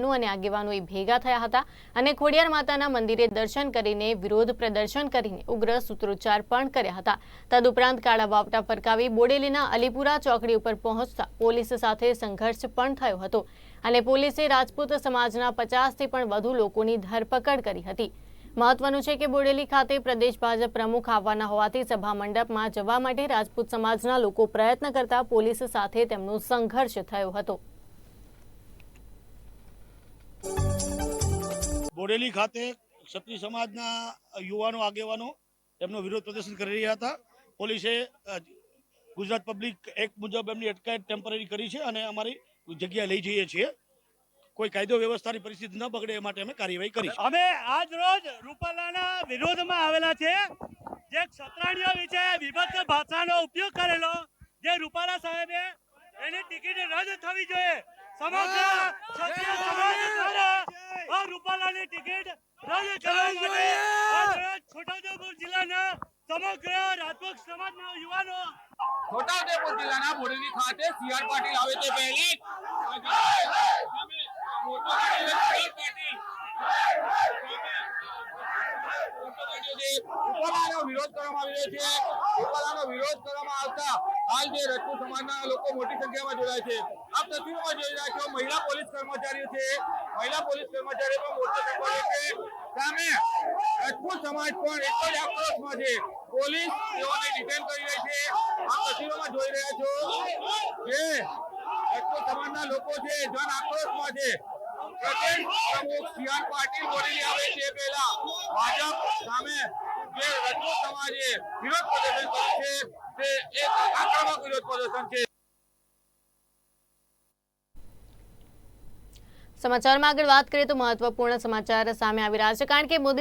બહેનો અને આગેવાનોએ ભેગા થયા હતા અને ખોડિયાર માતાના મંદિરે દર્શન કરીને, વિરોધ પ્રદર્શન કરીને ઉગ્ર સૂત્રોચ્ચાર પણ કર્યા હતા. તદુપરાંત કાળા બાવટા ફરકાવી બોડેલીના અલીપુરા ચોકડી ઉપર પહોંચતા પોલીસ સાથે સંઘર્ષ પણ થયો હતો અને પોલીસે રાજપૂત સમાજના પચાસથી પણ વધુ લોકોની ધરપકડ કરી હતી. મહત્વનું છે કે બોડેલી ખાતે પ્રદેશ ભાજપ પ્રમુખ આવવાના હોવાથી સભા મંડપમાં જવા માટે રાજપૂત સમાજના લોકો પ્રયત્ન કરતા પોલીસ સાથે તેમનો સંઘર્ષ થયો હતો. બોડેલી ખાતે ક્ષત્રિય સમાજના યુવાનો, આગેવાનો એમનો વિરોધ પ્રદર્શન કરી રહ્યા હતા. પોલીસે ગુજરાત પબ્લિક એક્ટ મુજબ એમની અટકાયત ટેમ્પરરી કરી છે અને અમારી જગ્યા લઈ જઈએ છીએ. કોઈ કાયદો વ્યવસ્થાની પરિસ્થિતિ ન બગડે એ માટે અમે કાર્યવાહી કરી અમે આજ રોજ રૂપાલાના વિરોધમાં આવેલા છે જે ક્ષત્રાણીઓ વિશે વિભક્ત ભાષાનો ઉપયોગ કરેલો, જે રૂપાલા સાહેબે એની ટિકિટ રદ થવી જોઈએ. સમગ્ર ક્ષત્રિય સમાજ દ્વારા આ રૂપાલાની ટિકિટ રદ કરવા માટે છોટાઉદેપુર જિલ્લાના સમગ્ર રાજપૂત સમાજના યુવાનો છોટાઉદેપુર જિલ્લાના બોડેલી ખાતે સીઆર પાટીલ આવે તે પહેલી સામે મોટો સીઆર પાટીલ છે. તસવીરોમાં જોઈ રહ્યા છો. મહિલા પોલીસ સમાજના લોકો છે, જન આક્રોશમાં પાટીલ બોલી આવે છે પહેલા. રાજપૂત સમાજે વિરોધ પ્રદર્શન કર્યું છે તે એક સમાચારમાં આગળ વાત કરીએ તો મહત્વપૂર્ણ સમાચાર સામે આવી રહ્યા છે, કારણ કે મોદી